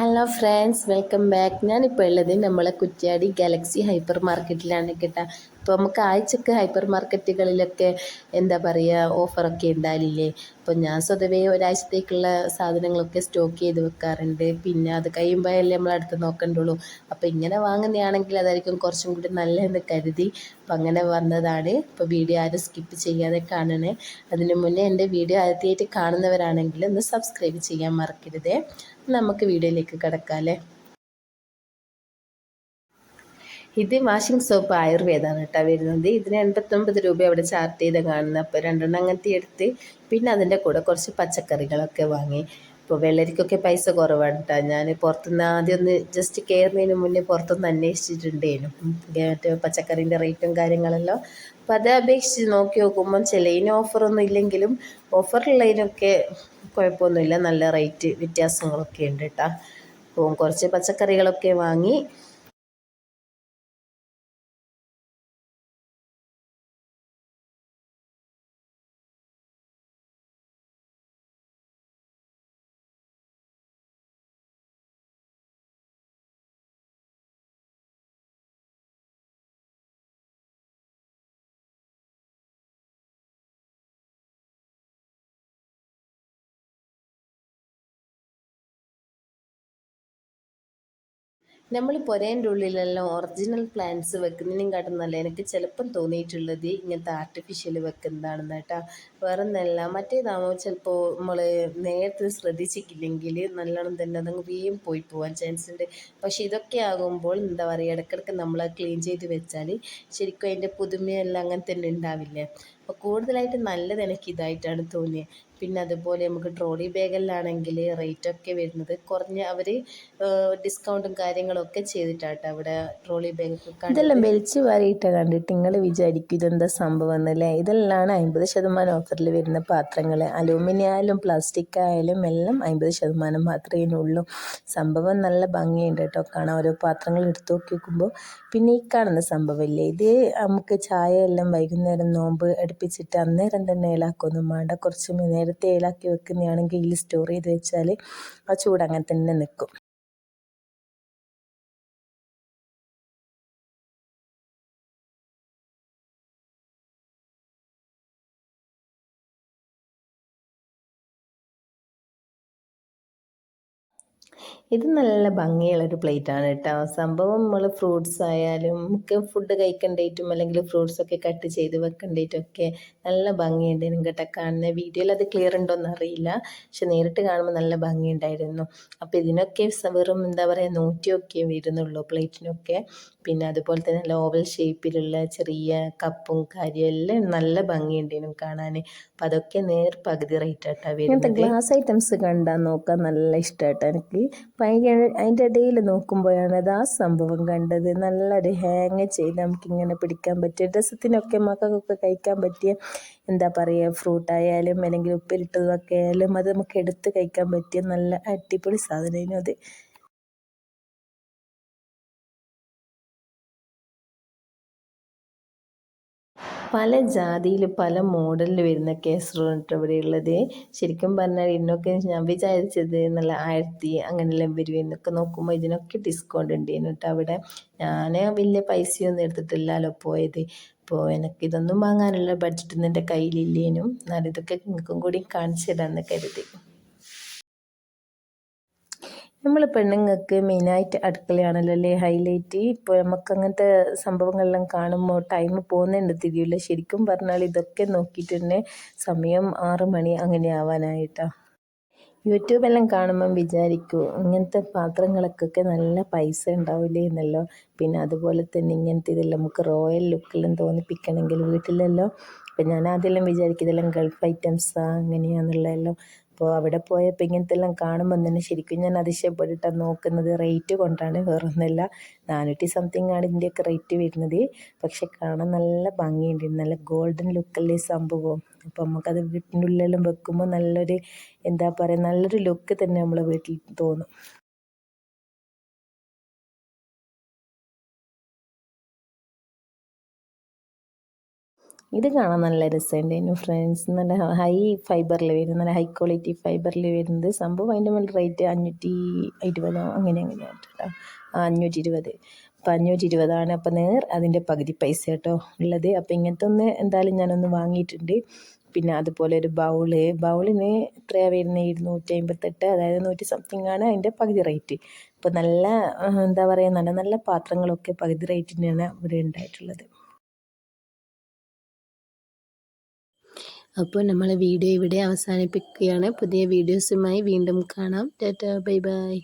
hal hello friends welcome back. ഞാനിപ്പോൾ ഉള്ളത് നമ്മളെ കുറ്റ്യാടി ഗാലക്സി ഹൈപ്പർ മാർക്കറ്റിലാണ് കേട്ടോ. അപ്പോൾ നമുക്ക് ആഴ്ചക്ക് ഹൈപ്പർ മാർക്കറ്റുകളിലൊക്കെ എന്താ പറയുക ഓഫറൊക്കെ ഉണ്ടാവില്ലേ? അപ്പോൾ ഞാൻ സ്വതവേ ഒരാഴ്ചത്തേക്കുള്ള സാധനങ്ങളൊക്കെ സ്റ്റോക്ക് ചെയ്ത് വെക്കാറുണ്ട്. പിന്നെ അത് കഴിയുമ്പോഴല്ലേ നമ്മൾ അടുത്ത് നോക്കണ്ടുള്ളൂ. അപ്പോൾ ഇങ്ങനെ വാങ്ങുന്നതാണെങ്കിൽ അതായിരിക്കും കുറച്ചും കൂടി നല്ലതെന്ന് കരുതി. അപ്പോൾ അങ്ങനെ വന്നതാണ്. ഇപ്പോൾ വീഡിയോ ആരും സ്കിപ്പ് ചെയ്യാതെ കാണണേ. അതിനു മുന്നേ എന്റെ വീഡിയോ ആദ്യമായിട്ട് കാണുന്നവരാണെങ്കിൽ ഒന്ന് സബ്സ്ക്രൈബ് ചെയ്യാൻ മറക്കരുത്. നമുക്ക് വീഡിയോയിലേക്ക് കിടക്കാമല്ലേ ഇത് വാഷിംഗ് സോപ്പ് ആയുർവേദമാണ് കേട്ടോ വരുന്നത്. ഇതിന് എൺപത്തൊമ്പത് രൂപ അവിടെ ചാർട്ട് ചെയ്ത് കാണുന്നത് അപ്പോൾ രണ്ടെണ്ണം അങ്ങനത്തെ എടുത്ത് പിന്നെ അതിന്റെ കൂടെ കുറച്ച് പച്ചക്കറികളൊക്കെ വാങ്ങി. ഇപ്പോൾ വെള്ളരിക്കൊക്കെ പൈസ കുറവാണ് കേട്ടോ. ഞാൻ പുറത്തുനിന്ന് ആദ്യം ഒന്ന് ജസ്റ്റ് കയറുന്നതിന് മുന്നേ പുറത്തുനിന്ന് അന്വേഷിച്ചിട്ടുണ്ടായിരുന്നു മറ്റേ പച്ചക്കറീന്റെ റേറ്റും കാര്യങ്ങളെല്ലാം. അപ്പോൾ അത് അപേക്ഷിച്ച് നോക്കി നോക്കുമ്പം ചിലതിന് ഓഫറൊന്നും ഇല്ലെങ്കിലും ഓഫറുള്ളതിനൊക്കെ കുഴപ്പമൊന്നുമില്ല. നല്ല റേറ്റ് വ്യത്യാസങ്ങളൊക്കെ ഉണ്ട് കേട്ടോ. കുറച്ച് പച്ചക്കറികളൊക്കെ വാങ്ങി നമ്മൾ പുരേന്റെ ഉള്ളിലെല്ലാം ഒറിജിനൽ പ്ലാന്റ്സ് വെക്കുന്നതിനെക്കാട്ടും നല്ല. എനിക്ക് ചിലപ്പം തോന്നിയിട്ടുള്ളത് ഇങ്ങനത്തെ ആർട്ടിഫിഷ്യൽ വെക്കുന്നതാണെന്ന് കേട്ടോ. വേറെ ഒന്നല്ല മറ്റേതാകുമ്പോൾ ചിലപ്പോൾ നമ്മൾ നേരത്തെ ശ്രദ്ധിച്ചിട്ടില്ലെങ്കിൽ നല്ലോണം തന്നെ അതങ്ങ് വേഗം പോയി പോകാൻ ചാൻസ് ഉണ്ട്. പക്ഷേ ഇതൊക്കെ ആകുമ്പോൾ എന്താ പറയുക ഇടയ്ക്കിടയ്ക്ക് നമ്മൾ ക്ലീൻ ചെയ്ത് വെച്ചാൽ ശരിക്കും അതിന്റെ പുതുമയെല്ലാം അങ്ങനെ തന്നെ ഉണ്ടാവില്ലേ? അപ്പോൾ കൂടുതലായിട്ട് നല്ലത് എനിക്ക് ഇതായിട്ടാണ് തോന്നിയത് പിന്നെ അതുപോലെ നമുക്ക് ട്രോളി ബാഗിലാണെങ്കിൽ റേറ്റൊക്കെ വരുന്നത് കുറഞ്ഞ അവർ ഡിസ്കൗണ്ടും കാര്യങ്ങളൊക്കെ ചെയ്തിട്ടാട്ടോ അവിടെ ട്രോളി ബാഗ് ഇതെല്ലാം വലിച്ചു വാരിയിട്ട് കണ്ടിട്ട് നിങ്ങൾ വിചാരിക്കും ഇതെന്താ സംഭവം എന്നല്ലേ? ഇതെല്ലാം അമ്പത് ശതമാനം ഓഫറിൽ വരുന്ന പാത്രങ്ങൾ അലൂമിനിയം ആയാലും പ്ലാസ്റ്റിക് ആയാലും എല്ലാം അമ്പത് ശതമാനം മാത്രമേ ഉള്ളൂ. സംഭവം നല്ല ഭംഗിയുണ്ട് കേട്ടോ. കാണാൻ ഓരോ പാത്രങ്ങൾ എടുത്തു നോക്കി നോക്കുമ്പോൾ പിന്നെ ഈ കാണുന്ന സംഭവമില്ലേ? ഇത് നമുക്ക് ചായ എല്ലാം വൈകുന്നേരം നോമ്പ് അടുപ്പിച്ചിട്ട് അന്നേരം തന്നെ ഇളാക്കൊന്നും വേണ്ട കുറച്ച് നേരത്തെ ഏലാക്കി വെക്കുന്നതാണെങ്കിൽ ഇതിൽ സ്റ്റോർ ചെയ്ത് വെച്ചാൽ ആ ചൂട് അങ്ങനെ തന്നെ നിൽക്കും. ഇത് നല്ല ഭംഗിയുള്ളൊരു പ്ലേറ്റാണ് കേട്ടോ. സംഭവം നമ്മൾ ഫ്രൂട്ട്സ് ആയാലും നമുക്ക് ഫുഡ് കഴിക്കണ്ടേറ്റും അല്ലെങ്കിൽ ഫ്രൂട്ട്സ് ഒക്കെ കട്ട് ചെയ്ത് ഒക്കെ നല്ല ഭംഗിയുണ്ട്. കേട്ടോ കാണുന്ന വീഡിയോയിൽ അത് ക്ലിയർ ഉണ്ടോയെന്ന് അറിയില്ല. പക്ഷെ നേരിട്ട് കാണുമ്പോൾ നല്ല ഭംഗിയുണ്ടായിരുന്നു. അപ്പോൾ ഇതിനൊക്കെ വെറും എന്താ പറയുക നൂറ്റിയൊക്കെ വരുന്നുള്ളൂ പ്ലേറ്റിനൊക്കെ പിന്നെ അതുപോലെ തന്നെ ലോവൽ ഷേപ്പിലുള്ള ചെറിയ കപ്പും കാര്യം എല്ലാം നല്ല ഭംഗിയുണ്ടേനും കാണാൻ. അപ്പം അതൊക്കെ നേർ പകുതി റേറ്റ് ആട്ടാ വരുന്നത്. ഗ്ലാസ് ഐറ്റംസ് കണ്ടാൽ നോക്കാൻ നല്ല ഇഷ്ടമായിട്ടാണ് എനിക്ക്. അപ്പം അതിന്റെ ഇടയിൽ നോക്കുമ്പോഴാണ് അത് ആ സംഭവം കണ്ടത്. നല്ലൊരു ഹാങ് ചെയ്ത് നമുക്കിങ്ങനെ പിടിക്കാൻ പറ്റിയ ഡ്രസ്സത്തിനൊക്കെ മക്കൾക്കൊക്കെ കഴിക്കാൻ പറ്റിയ എന്താ പറയുക ഫ്രൂട്ടായാലും അല്ലെങ്കിൽ ഉപ്പിലിട്ടതൊക്കെ ആയാലും അത് നമുക്ക് എടുത്ത് കഴിക്കാൻ പറ്റിയ നല്ല അടിപൊളി സാധനമായിരുന്നു അത്. പല ജാതിയിൽ പല മോഡലിൽ വരുന്ന കേസ് കേസറുണ്ട് ഇവിടെ ഉള്ളത്. ശരിക്കും പറഞ്ഞാൽ ഇതിനൊക്കെ ഞാൻ വിചാരിച്ചത് നല്ല ആയിരത്തി അങ്ങനെയെല്ലാം വരും എന്നൊക്കെ നോക്കുമ്പോൾ ഇതിനൊക്കെ ഡിസ്കൗണ്ട് ഉണ്ട് കേട്ടോ അവിടെ ഞാൻ വലിയ പൈസയൊന്നും എടുത്തിട്ടില്ലല്ലോ പോയത്. അപ്പോൾ എനിക്ക് ഇതൊന്നും വാങ്ങാനുള്ള ബഡ്ജറ്റ് എന്റെ കയ്യിലില്ലേനും. എന്നാലും ഇതൊക്കെ നിങ്ങൾക്കും കൂടി കാണിച്ചു തരാമെന്ന് കരുതി. നമ്മൾ പെണ്ണുങ്ങൾക്ക് മെയിനായിട്ട് അടുക്കളയാണല്ലോ അല്ലേ ഹൈലൈറ്റ്? ഇപ്പോൾ നമുക്ക് അങ്ങനത്തെ സംഭവങ്ങളെല്ലാം കാണുമ്പോൾ ടൈം പോകുന്നുണ്ട് തിരിയില്ല ശരിക്കും പറഞ്ഞാൽ ഇതൊക്കെ നോക്കിയിട്ട് തന്നെ സമയം ആറ് മണി അങ്ങനെ ആവാനായിട്ടാണ് യൂട്യൂബെല്ലാം കാണുമ്പം വിചാരിക്കൂ ഇങ്ങനത്തെ പാത്രങ്ങൾക്കൊക്കെ നല്ല പൈസ ഉണ്ടാവില്ലേ എന്നല്ലോ. പിന്നെ അതുപോലെ തന്നെ ഇങ്ങനത്തെ ഇതെല്ലാം നമുക്ക് റോയൽ ലുക്കെല്ലാം തോന്നിപ്പിക്കണമെങ്കിൽ വീട്ടിലല്ലോ. അപ്പം ഞാൻ ആദ്യമെല്ലാം വിചാരിക്കും ഇതെല്ലാം ഗൾഫ് ഐറ്റംസാണ് അങ്ങനെയാണെന്നുള്ളതെല്ലാം അപ്പോൾ അവിടെ പോയപ്പോൾ ഇങ്ങനത്തെ എല്ലാം കാണുമ്പോൾ തന്നെ ശരിക്കും ഞാൻ അതിശയപ്പെട്ടിട്ടാണ് നോക്കുന്നത്. റേറ്റ് കൊണ്ടാണ് വേറൊന്നുമില്ല. നാനൂറ്റി സംതിങ് ആണ് ഇതിന്റെയൊക്കെ റേറ്റ് വരുന്നത്. പക്ഷെ കാണാൻ നല്ല ഭംഗിയുണ്ട്. നല്ല ഗോൾഡൻ ലുക്കല്ലേ സംഭവം. അപ്പോൾ നമുക്കത് വീട്ടിന്റെ ഉള്ളിലെല്ലാം വെക്കുമ്പോൾ നല്ലൊരു എന്താ പറയുക നല്ലൊരു ലുക്ക് തന്നെ നമ്മളെ വീട്ടിൽ തോന്നും. ഇത് കാണാൻ നല്ല രസമുണ്ടായിരുന്നു ഫ്രണ്ട്സ് നല്ല ഹൈ ഫൈബറിൽ വരുന്നത് നല്ല ഹൈ ക്വാളിറ്റി ഫൈബറിൽ വരുന്നത്. സംഭവം അതിന്റെ മേൽ റേറ്റ് അഞ്ഞൂറ്റി ഇരുപതോ അങ്ങനെ അങ്ങനെ കേട്ടോ അഞ്ഞൂറ്റി ഇരുപത് അപ്പോൾ അഞ്ഞൂറ്റി ഇരുപതാണ് അപ്പോൾ നേർ അതിന്റെ പകുതി പൈസ കേട്ടോ ഉള്ളത്. അപ്പോൾ ഇങ്ങനത്തെ ഒന്ന് എന്തായാലും ഞാനൊന്ന് വാങ്ങിയിട്ടുണ്ട്. പിന്നെ അതുപോലെ ഒരു ബൗൾ ബൗളിന് എത്രയാണ് വരുന്നത്? ഇരുന്നൂറ്റി അമ്പത്തെട്ട് അതായത് നൂറ്റി സംതിങ് ആണ് അതിന്റെ പകുതി റേറ്റ് അപ്പോൾ നല്ല എന്താ പറയുക നല്ല നല്ല പാത്രങ്ങളൊക്കെ പകുതി റേറ്റിനാണ് ഇവിടെ ഉണ്ടായിട്ടുള്ളത്. അപ്പോൾ നമ്മളെ വീഡിയോ ഇവിടെ അവസാനിപ്പിക്കുകയാണ്. പുതിയ വീഡിയോസുമായി വീണ്ടും കാണാം. Tata bye bye.